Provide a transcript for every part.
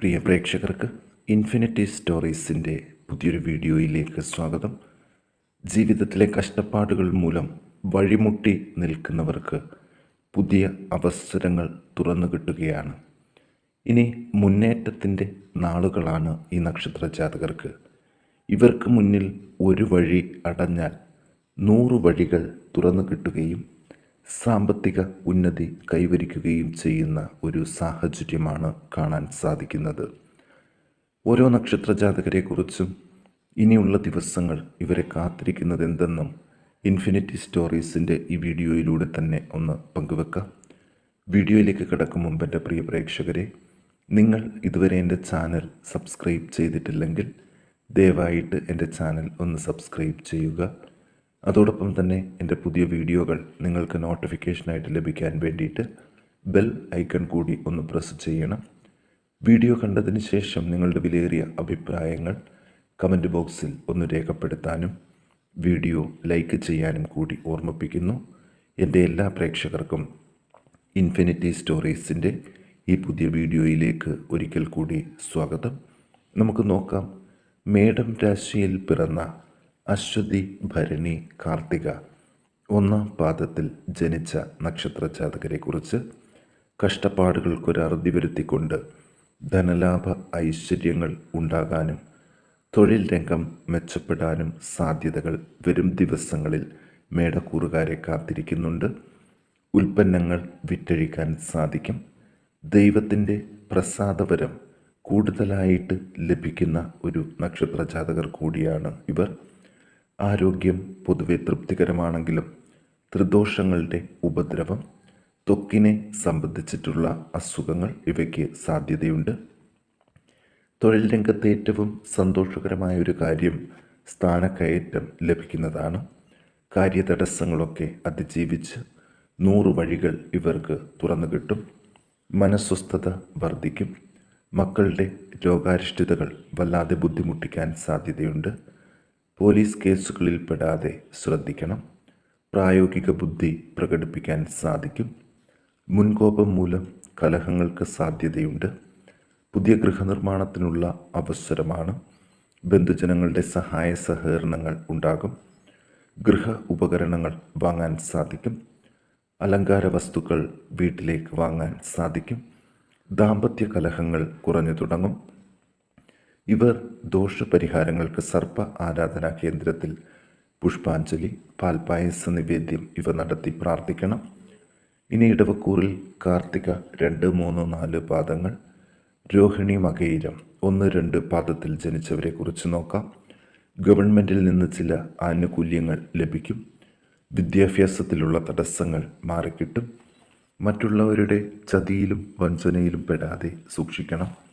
പ്രിയ പ്രേക്ഷകർക്ക് ഇൻഫിനിറ്റി സ്റ്റോറീസിന്റെ പുതിയൊരു വീഡിയോയിലേക്ക് സ്വാഗതം. ജീവിതത്തിലെ കഷ്ടപ്പാടുകൾ മൂലം വഴിമുട്ടി നിൽക്കുന്നവർക്ക് പുതിയ അവസരങ്ങൾ തുറന്നു കിട്ടുകയാണ്. ഇനി മുന്നേറ്റത്തിന്റെ നാളുകളാണ് ഈ നക്ഷത്ര ജാതകർക്ക്. ഇവർക്ക് മുന്നിൽ ഒരു വഴി അടഞ്ഞാൽ നൂറ് വഴികൾ തുറന്നു കിട്ടുകയും സാമ്പത്തിക ഉന്നതി കൈവരിക്കുകയും ചെയ്യുന്ന ഒരു സാഹചര്യമാണ് കാണാൻ സാധിക്കുന്നത്. ഓരോ നക്ഷത്ര ജാതകരെക്കുറിച്ചും ഇനിയുള്ള ദിവസങ്ങൾ ഇവരെ കാത്തിരിക്കുന്നത് എന്തെന്നും ഇൻഫിനിറ്റി സ്റ്റോറീസിന്റെ ഈ വീഡിയോയിലൂടെ തന്നെ ഒന്ന് പങ്കുവെക്കാം. വീഡിയോയിലേക്ക് കിടക്കും മുമ്പ് എന്റെ പ്രിയ പ്രേക്ഷകരെ നിങ്ങൾ ഇതുവരെ എന്റെ ചാനൽ സബ്സ്ക്രൈബ് ചെയ്തിട്ടില്ലെങ്കിൽ ദയവായിട്ട് എന്റെ ചാനൽ ഒന്ന് സബ്സ്ക്രൈബ് ചെയ്യുക. അതോടൊപ്പം തന്നെ എന്റെ പുതിയ വീഡിയോകൾ നിങ്ങൾക്ക് നോട്ടിഫിക്കേഷനായിട്ട് ലഭിക്കാൻ വേണ്ടിയിട്ട് ബെൽ ഐക്കൺ കൂടി ഒന്ന് പ്രസ് ചെയ്യണം. വീഡിയോ കണ്ടതിന് ശേഷം നിങ്ങളുടെ വിലയേറിയ അഭിപ്രായങ്ങൾ കമന്റ് ബോക്സിൽ ഒന്ന് രേഖപ്പെടുത്താനും വീഡിയോ ലൈക്ക് ചെയ്യാനും കൂടി ഓർമ്മിപ്പിക്കുന്നു. എന്റെ എല്ലാ പ്രേക്ഷകർക്കും ഇൻഫിനിറ്റി സ്റ്റോറീസിന്റെ ഈ പുതിയ വീഡിയോയിലേക്ക് ഒരിക്കൽ കൂടി സ്വാഗതം. നമുക്ക് നോക്കാം. മേഡം രാശിയിൽ പിറന്ന അശ്വതി ഭരണി കാർത്തിക ഒന്നാം പാദത്തിൽ ജനിച്ച നക്ഷത്ര ജാതകരെക്കുറിച്ച് കഷ്ടപ്പാടുകൾക്കൊരറുതി വരുത്തിക്കൊണ്ട് ധനലാഭ ഐശ്വര്യങ്ങൾ ഉണ്ടാകാനും തൊഴിൽ രംഗം മെച്ചപ്പെടാനും സാധ്യതകൾ വരും ദിവസങ്ങളിൽ മേടക്കൂറുകാരെ കാത്തിരിക്കുന്നുണ്ട്. ഉൽപ്പന്നങ്ങൾ വിറ്റഴിക്കാൻ സാധിക്കും. ദൈവത്തിന്റെ പ്രസാദപരം കൂടുതലായിട്ട് ലഭിക്കുന്ന ഒരു നക്ഷത്ര ജാതകർ കൂടിയാണ് ഇവർ. ആരോഗ്യം പൊതുവെ തൃപ്തികരമാണെങ്കിലും ത്രിദോഷങ്ങളുടെ ഉപദ്രവം ത്വക്കിനെ സംബന്ധിച്ചിട്ടുള്ള അസുഖങ്ങൾ ഇവയ്ക്ക് സാധ്യതയുണ്ട്. തൊഴിൽ രംഗത്ത് ഏറ്റവും സന്തോഷകരമായ ഒരു കാര്യം സ്ഥാനക്കയറ്റം ലഭിക്കുന്നതാണ്. കാര്യതടസ്സങ്ങളൊക്കെ അതിജീവിച്ച് നൂറ് വഴികൾ ഇവർക്ക് തുറന്നു കിട്ടും മനസ്വസ്ഥത വർദ്ധിക്കും. മക്കളുടെ രോഗാരിഷ്ടിതകൾ വല്ലാതെ ബുദ്ധിമുട്ടിക്കാൻ സാധ്യതയുണ്ട്. പോലീസ് കേസുകളിൽ പെടാതെ ശ്രദ്ധിക്കണം. പ്രായോഗിക ബുദ്ധി പ്രകടിപ്പിക്കാൻ സാധിക്കും. മുൻകോപം മൂലം കലഹങ്ങൾക്ക് സാധ്യതയുണ്ട്. പുതിയ ഗൃഹനിർമ്മാണത്തിനുള്ള അവസരമാണ് ബന്ധുജനങ്ങളുടെ സഹായ സഹകരണങ്ങൾ ഉണ്ടാകും. ഗൃഹ ഉപകരണങ്ങൾ വാങ്ങാൻ സാധിക്കും. അലങ്കാര വസ്തുക്കൾ വീട്ടിലേക്ക് വാങ്ങാൻ സാധിക്കും. ദാമ്പത്യ കലഹങ്ങൾ കുറഞ്ഞു തുടങ്ങും. ഇവർ ദോഷപരിഹാരങ്ങൾക്ക് സർപ്പ ആരാധനാ കേന്ദ്രത്തിൽ പുഷ്പാഞ്ജലി പാൽപായസ നിവേദ്യം ഇവ നടത്തി പ്രാർത്ഥിക്കണം. ഇനി ഇടവക്കൂറിൽ കാർത്തിക രണ്ട് മൂന്ന് നാല് പാദങ്ങൾ രോഹിണി മകയിരം ഒന്ന് രണ്ട് പാദത്തിൽ ജനിച്ചവരെ കുറിച്ച് നോക്കാം. ഗവൺമെന്റിൽ നിന്ന് ചില ആനുകൂല്യങ്ങൾ ലഭിക്കും. വിദ്യാഭ്യാസത്തിലുള്ള തടസ്സങ്ങൾ മാറിക്കിട്ടും. മറ്റുള്ളവരുടെ ചതിയിലും വഞ്ചനയിലും പെടാതെ സൂക്ഷിക്കണം.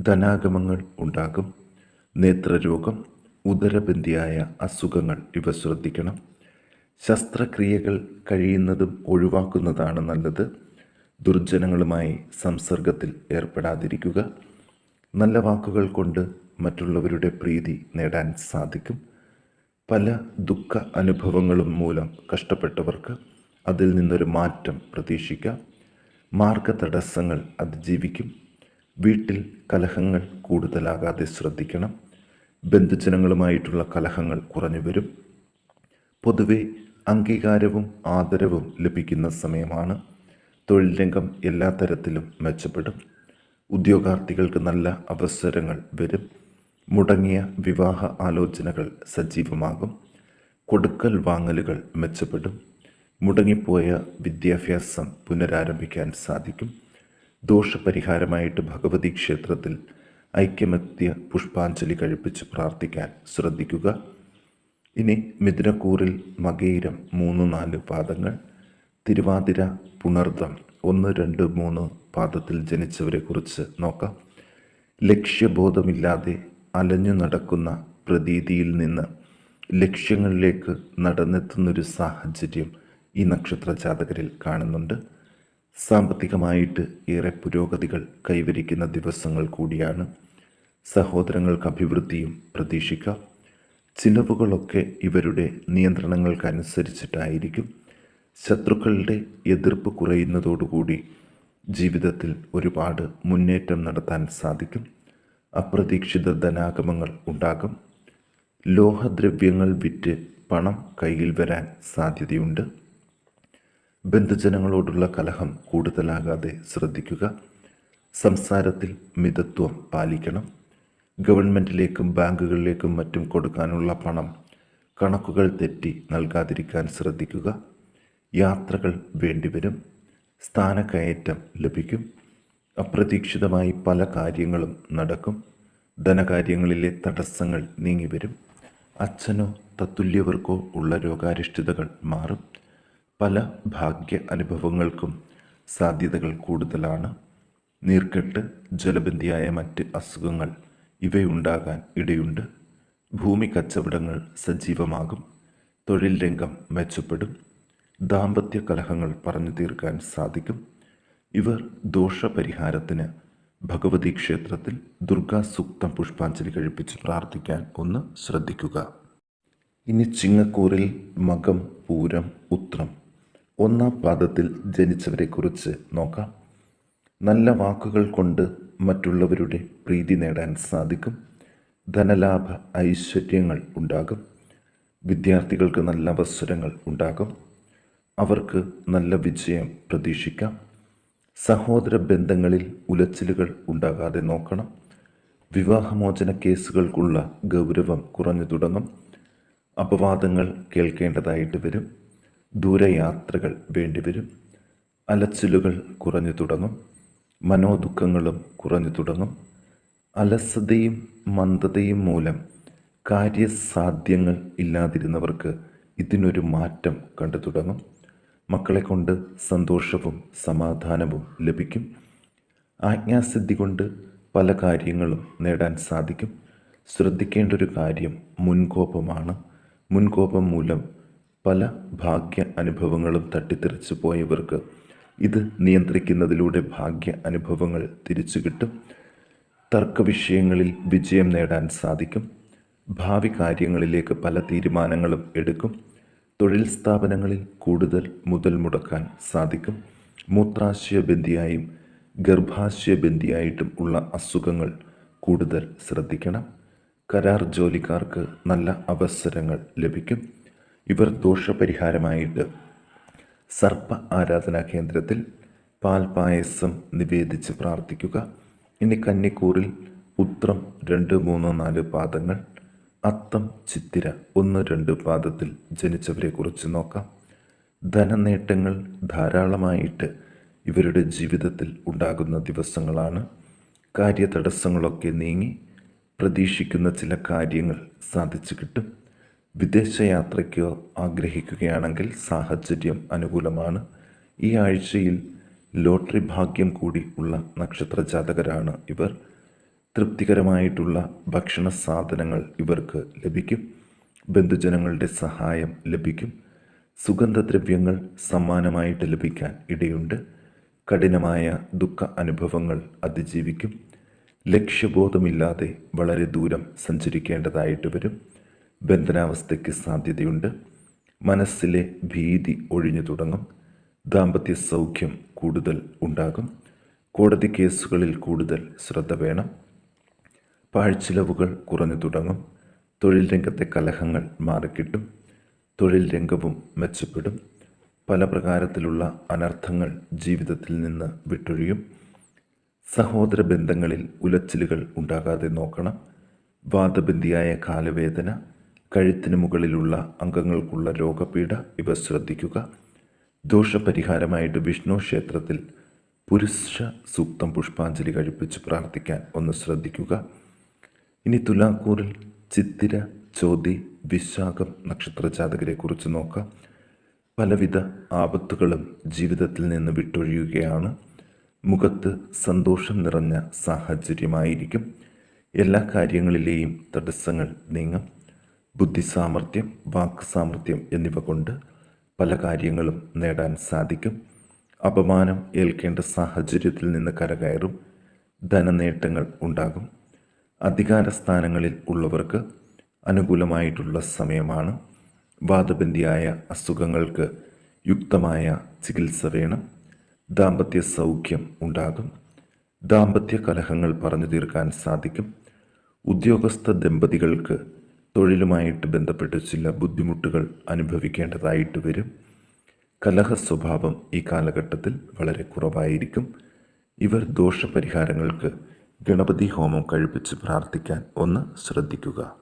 ധനാഗമങ്ങൾ ഉണ്ടാകും. നേത്രരോഗം ഉദരബന്ധിയായ അസുഖങ്ങൾ ഇവ ശ്രദ്ധിക്കണം. ശസ്ത്രക്രിയകൾ കഴിയുന്നതും ഒഴിവാക്കുന്നതാണ് നല്ലത്. ദുർജനങ്ങളുമായി സംസർഗത്തിൽ ഏർപ്പെടാതിരിക്കുക. നല്ല വാക്കുകൾ കൊണ്ട് മറ്റുള്ളവരുടെ പ്രീതി നേടാൻ സാധിക്കും. പല ദുഃഖ അനുഭവങ്ങളും മൂലം കഷ്ടപ്പെട്ടവർക്ക് അതിൽ നിന്നൊരു മാറ്റം പ്രതീക്ഷിക്കാം. മാർഗതടസ്സങ്ങൾ അതിജീവിക്കും. വീട്ടിൽ കലഹങ്ങൾ കൂടുതലാകാതെ ശ്രദ്ധിക്കണം. ബന്ധുജനങ്ങളുമായിട്ടുള്ള കലഹങ്ങൾ കുറഞ്ഞു വരും. പൊതുവെ അംഗീകാരവും ആദരവും ലഭിക്കുന്ന സമയമാണ്. തൊഴിൽ രംഗം എല്ലാ തരത്തിലും മെച്ചപ്പെടും. ഉദ്യോഗാർത്ഥികൾക്ക് നല്ല അവസരങ്ങൾ വരും. മുടങ്ങിയ വിവാഹ ആലോചനകൾ സജീവമാകും. കൊടുക്കൽ വാങ്ങലുകൾ മെച്ചപ്പെടും. മുടങ്ങിപ്പോയ വിദ്യാഭ്യാസം പുനരാരംഭിക്കാൻ സാധിക്കും. ദോഷപരിഹാരമായിട്ട് ഭഗവതി ക്ഷേത്രത്തിൽ ഐക്യമത്യ പുഷ്പാഞ്ജലി കഴിപ്പിച്ച് പ്രാർത്ഥിക്കാൻ ശ്രദ്ധിക്കുക. ഇനി മിഥുനക്കൂറിൽ മകയിരം മൂന്ന് നാല് പാദങ്ങൾ തിരുവാതിര പുണർദം ഒന്ന് രണ്ട് മൂന്ന് പാദത്തിൽ ജനിച്ചവരെ കുറിച്ച് നോക്കാം. ലക്ഷ്യബോധമില്ലാതെ അലഞ്ഞു നടക്കുന്ന പ്രതീതിയിൽ നിന്ന് ലക്ഷ്യങ്ങളിലേക്ക് നടന്നെത്തുന്നൊരു സാഹചര്യം ഈ നക്ഷത്ര ജാതകരിൽ കാണുന്നുണ്ട്. സാമ്പത്തികമായിട്ട് ഏറെ പുരോഗതികൾ കൈവരിക്കുന്ന ദിവസങ്ങൾ കൂടിയാണ് സഹോദരങ്ങൾക്ക് അഭിവൃദ്ധിയും പ്രതീക്ഷിക്കാം ചിലവുകളൊക്കെ ഇവരുടെ നിയന്ത്രണങ്ങൾക്കനുസരിച്ചിട്ടായിരിക്കും. ശത്രുക്കളുടെ എതിർപ്പ് കുറയുന്നതോടുകൂടി ജീവിതത്തിൽ ഒരുപാട് മുന്നേറ്റം നടത്താൻ സാധിക്കും. അപ്രതീക്ഷിത ധനാഗമങ്ങൾ ഉണ്ടാകും. ലോഹദ്രവ്യങ്ങൾ വിറ്റ് പണം കയ്യിൽ വരാൻ സാധ്യതയുണ്ട്. ബന്ധുജനങ്ങളോടുള്ള കലഹം കൂടുതലാകാതെ ശ്രദ്ധിക്കുക. സംസാരത്തിൽ മിതത്വം പാലിക്കണം. ഗവൺമെന്റിലേക്കും ബാങ്കുകളിലേക്കും മറ്റും കൊടുക്കാനുള്ള പണം കണക്കുകൾ തെറ്റി നൽകാതിരിക്കാൻ ശ്രദ്ധിക്കുക. യാത്രകൾ വേണ്ടിവരും. സ്ഥാനക്കയറ്റം ലഭിക്കും. അപ്രതീക്ഷിതമായി പല കാര്യങ്ങളും നടക്കും. ധനകാര്യങ്ങളിലെ തടസ്സങ്ങൾ നീങ്ങിവരും. അച്ഛനോ തത്തുല്യവർക്കോ ഉള്ള രോഗാരിഷ്ഠിതകൾ മാറും. പല ഭാഗ്യ അനുഭവങ്ങൾക്കും സാധ്യതകൾ കൂടുതലാണ്. നീർക്കെട്ട് ജലബന്ധിയായ മറ്റ് അസുഖങ്ങൾ ഇവയുണ്ടാകാൻ ഇടയുണ്ട്. ഭൂമി കച്ചവടങ്ങൾ സജീവമാകും. തൊഴിൽ രംഗം മെച്ചപ്പെടും. ദാമ്പത്യ കലഹങ്ങൾ പറഞ്ഞു തീർക്കാൻ സാധിക്കും. ഇവർ ദോഷപരിഹാരത്തിന് ഭഗവതി ക്ഷേത്രത്തിൽ ദുർഗാ സൂക്തം പുഷ്പാഞ്ജലി കഴിപ്പിച്ച് പ്രാർത്ഥിക്കാൻ ഒന്ന് ശ്രദ്ധിക്കുക. ഇനി ചിങ്ങക്കൂറിൽ മകം പൂരം ഉത്രം ഒന്നാം പാദത്തിൽ ജനിച്ചവരെക്കുറിച്ച് നോക്കാം. നല്ല വാക്കുകൾ കൊണ്ട് മറ്റുള്ളവരുടെ പ്രീതി നേടാൻ സാധിക്കും. ധനലാഭ ഐശ്വര്യങ്ങൾ ഉണ്ടാകും. വിദ്യാർത്ഥികൾക്ക് നല്ല അവസരങ്ങൾ ഉണ്ടാകും. അവർക്ക് നല്ല വിജയം പ്രതീക്ഷിക്കാം. സഹോദര ബന്ധങ്ങളിൽ ഉലച്ചിലുകൾ ഉണ്ടാകാതെ നോക്കണം. വിവാഹമോചന കേസുകൾക്കുള്ള ഗൗരവം കുറഞ്ഞു തുടങ്ങും. അപവാദങ്ങൾ കേൾക്കേണ്ടതായിട്ട് വരും. ദൂരയാത്രകൾ വേണ്ടിവരും. അലച്ചിലുകൾ കുറഞ്ഞു തുടങ്ങും. മനോദുഃഖങ്ങളും കുറഞ്ഞു തുടങ്ങും. അലസതയും മന്ദതയും മൂലം കാര്യസാധ്യങ്ങൾ ഇല്ലാതിരുന്നവർക്ക് ഇതിനൊരു മാറ്റം കണ്ടു തുടങ്ങും. മക്കളെ കൊണ്ട് സന്തോഷവും സമാധാനവും ലഭിക്കും. ആജ്ഞാസിദ്ധി കൊണ്ട് പല കാര്യങ്ങളും നേടാൻ സാധിക്കും. ശ്രദ്ധിക്കേണ്ട ഒരു കാര്യം മുൻകോപമാണ്. മുൻകോപം മൂലം പല ഭാഗ്യ അനുഭവങ്ങളും തട്ടിത്തെറിച്ചു പോയവർക്ക് ഇത് നിയന്ത്രിക്കുന്നതിലൂടെ ഭാഗ്യ അനുഭവങ്ങൾ തിരിച്ചു കിട്ടും. തർക്ക വിഷയങ്ങളിൽ വിജയം നേടാൻ സാധിക്കും. ഭാവി കാര്യങ്ങളിലേക്ക് പല തീരുമാനങ്ങളും എടുക്കും. തൊഴിൽ സ്ഥാപനങ്ങളിൽ കൂടുതൽ മുതൽ മുടക്കാൻ സാധിക്കും. മൂത്രാശയബന്ധിയായും ഗർഭാശയബന്ധിയായിട്ടും ഉള്ള അസുഖങ്ങൾ കൂടുതൽ ശ്രദ്ധിക്കണം. കരാർ ജോലിക്കാർക്ക് നല്ല അവസരങ്ങൾ ലഭിക്കും. ഇവർ ദോഷപരിഹാരമായിട്ട് സർപ്പ ആരാധനാ കേന്ദ്രത്തിൽ പാൽപായസം നിവേദിച്ച് പ്രാർത്ഥിക്കുക. ഇനി കന്നിക്കൂറിൽ ഉത്രം രണ്ട് മൂന്ന് നാല് പാദങ്ങൾ അത്തം ചിത്തിര ഒന്ന് രണ്ട് പാദത്തിൽ ജനിച്ചവരെക്കുറിച്ച് നോക്കാം. ധനനേട്ടങ്ങൾ ധാരാളമായിട്ട് ഇവരുടെ ജീവിതത്തിൽ ഉണ്ടാകുന്ന ദിവസങ്ങളാണ്. കാര്യതടസ്സങ്ങളൊക്കെ നീങ്ങി പ്രതീക്ഷിക്കുന്ന ചില കാര്യങ്ങൾ സാധിച്ചു കിട്ടും. വിദേശയാത്രയ്ക്കോ ആഗ്രഹിക്കുകയാണെങ്കിൽ സാഹചര്യം അനുകൂലമാണ്. ഈ ആഴ്ചയിൽ ലോട്ടറി ഭാഗ്യം കൂടി ഉള്ള നക്ഷത്ര ജാതകരാണ് ഇവർ. തൃപ്തികരമായിട്ടുള്ള ഭക്ഷണ സാധനങ്ങൾ ഇവർക്ക് ലഭിക്കും. ബന്ധുജനങ്ങളുടെ സഹായം ലഭിക്കും. സുഗന്ധദ്രവ്യങ്ങൾ സമ്മാനമായിട്ട് ലഭിക്കാൻ ഇടയുണ്ട്. കഠിനമായ ദുഃഖ അനുഭവങ്ങൾ അതിജീവിക്കും. ലക്ഷ്യബോധമില്ലാതെ വളരെ ദൂരം സഞ്ചരിക്കേണ്ടതായിട്ട് വരും. ബന്ധനാവസ്ഥയ്ക്ക് സാധ്യതയുണ്ട്. മനസ്സിലെ ഭീതി ഒഴിഞ്ഞു തുടങ്ങും. ദാമ്പത്യ സൗഖ്യം കൂടുതൽ ഉണ്ടാകും. കോടതി കേസുകളിൽ കൂടുതൽ ശ്രദ്ധ വേണം. പാഴ്ചിലവുകൾ കുറഞ്ഞു തുടങ്ങും. തൊഴിൽ രംഗത്തെ കലഹങ്ങൾ മാറിക്കിട്ടും. തൊഴിൽ രംഗവും മെച്ചപ്പെടും. പല പ്രകാരത്തിലുള്ള അനർത്ഥങ്ങൾ ജീവിതത്തിൽ നിന്ന് വിട്ടൊഴിയും. സഹോദര ബന്ധങ്ങളിൽ ഉലച്ചിലുകൾ ഉണ്ടാകാതെ നോക്കണം. വാദബന്ധിയായ കാലവേദന കഴുത്തിന് മുകളിലുള്ള അംഗങ്ങൾക്കുള്ള രോഗപീഠ ഇവ ശ്രദ്ധിക്കുക. ദോഷപരിഹാരമായിട്ട് വിഷ്ണു ക്ഷേത്രത്തിൽ പുരുഷ സൂക്തം പുഷ്പാഞ്ജലി കഴിപ്പിച്ച് പ്രാർത്ഥിക്കാൻ ഒന്ന് ശ്രദ്ധിക്കുക. ഇനി തുലാക്കൂറിൽ ചിത്തിര ചോതി വിശാഖം നക്ഷത്ര ജാതകരെ കുറിച്ച് നോക്കാം. പലവിധ ആപത്തുകളും ജീവിതത്തിൽ നിന്ന് വിട്ടൊഴിയുകയാണ്. മുഖത്ത് സന്തോഷം നിറഞ്ഞ സാഹചര്യമായിരിക്കും. എല്ലാ കാര്യങ്ങളിലെയും തടസ്സങ്ങൾ നീങ്ങും. ബുദ്ധി സാമർഥ്യം വാക്ക് സാമർഥ്യം എന്നിവ കൊണ്ട് പല കാര്യങ്ങളും നേടാൻ സാധിക്കും. അപമാനം ഏൽക്കേണ്ട സാഹചര്യത്തിൽ നിന്ന് കരകയറും. ധനനേട്ടങ്ങൾ ഉണ്ടാകും. അധികാര സ്ഥാനങ്ങളിൽ ഉള്ളവർക്ക് അനുകൂലമായിട്ടുള്ള സമയമാണ്. വാദബന്ധിയായ അസുഖങ്ങൾക്ക് യുക്തമായ ചികിത്സ വേണം. ദാമ്പത്യ സൗഖ്യം ഉണ്ടാകും. ദാമ്പത്യ കലഹങ്ങൾ പറഞ്ഞു തീർക്കാൻ സാധിക്കും. ഉദ്യോഗസ്ഥ ദമ്പതികൾക്ക് തൊഴിലുമായിട്ട് ബന്ധപ്പെട്ട് ചില ബുദ്ധിമുട്ടുകൾ അനുഭവിക്കേണ്ടതായിട്ട് വരും. കലഹ സ്വഭാവം ഈ കാലഘട്ടത്തിൽ വളരെ കുറവായിരിക്കും. ഇവർ ദോഷപരിഹാരങ്ങൾക്ക് ഗണപതി ഹോമം കഴിപ്പിച്ച് പ്രാർത്ഥിക്കാൻ ഒന്ന് ശ്രദ്ധിക്കുക.